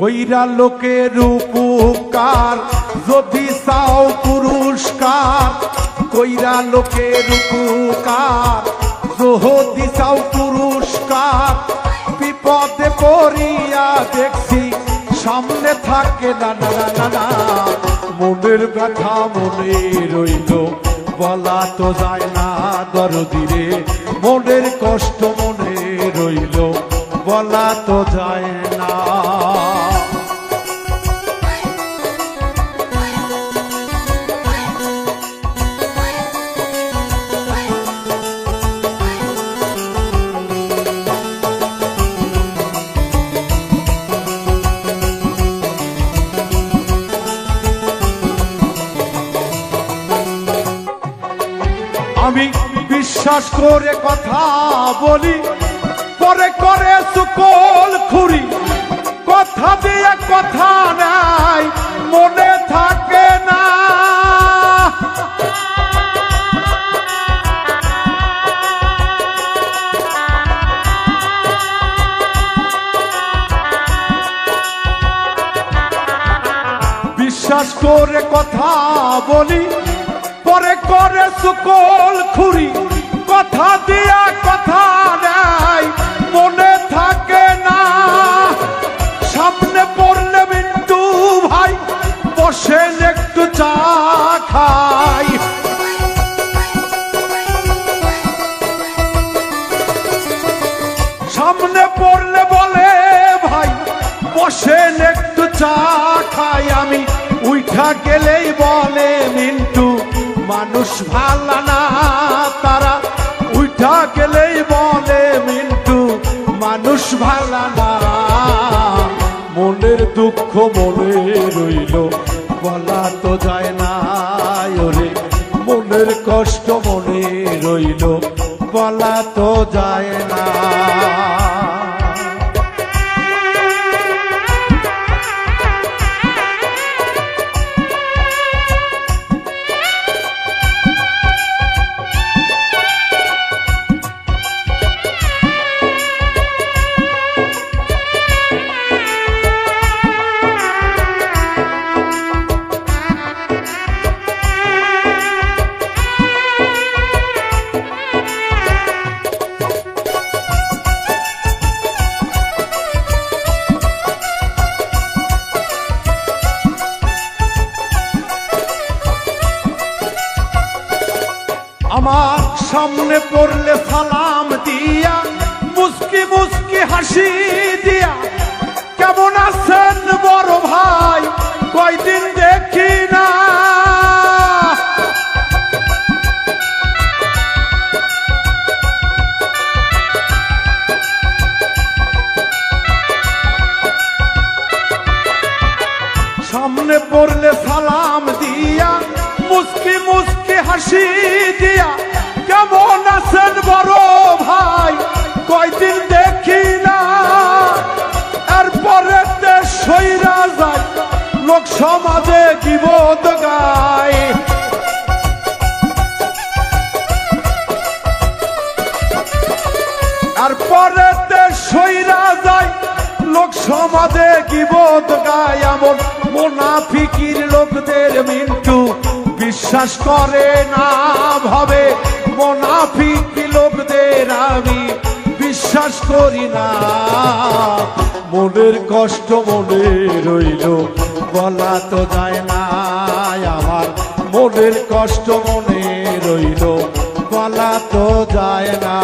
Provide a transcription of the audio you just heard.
কইরা লোকের উপকার, যদি চাও পুরস্কার, কইরা লোকের উপকার, যদি চাও পুরস্কার, বিপদে পড়িয়া দেখছি, সামনে থাকে না না না না মনের ব্যথা মনে রইল, বলা তো যায় না দরদিরে মনের কষ্ট মনে রইল, বলা তো যায় না বিশ্বাস করে কথা বলি, পরে করে সুকল খুরি কথা দিয়ে কথা নাই, মনে থাকে না। বিশ্বাস করে কথা বলি, পরে করে সুকল বসেন একটু চা খাই। সামনে পড়লে বলে, ভাই, বসেন একটু চা খাই। আমি উঠা গেলেই বলে, মিন্টু, মানুষ ভালা না তারা। উঠা গেলেই বলে, মিন্টু, মানুষ ভালা না। মনের দুঃখ মনে রইল বলা তো যায় না ওরে। মনের কষ্ট মনে রইল বলা তো যায় না। আমার সামনে পড়লে সালাম দিয়া, মুস্কি মুস্কি হাসি দিয়া। কেমন আছেন বড় ভাই, কয়দিন দেখি না। সামনে পড়লে সালাম দিয়া, মুস্কি হাসি দিয়া, কেমন আছেন বড় ভাই? কয়দিন দেখি না। এরপরে সইরা যায়, লোক সমাজে বিবোধ গায়। আর পরে দেশ সইরা যায়, লোক সমাজে গিবোধ গায়। এমন মোনাফিকির লোকদের মিন্টু বিশ্বাস করে না ভাবে, মোনাফিক লোকদের আমি বিশ্বাস করি না। মনের কষ্ট মনে রইল, বলা তো যায় না আমার। মনের কষ্ট মনে রইল, বলা তো যায় না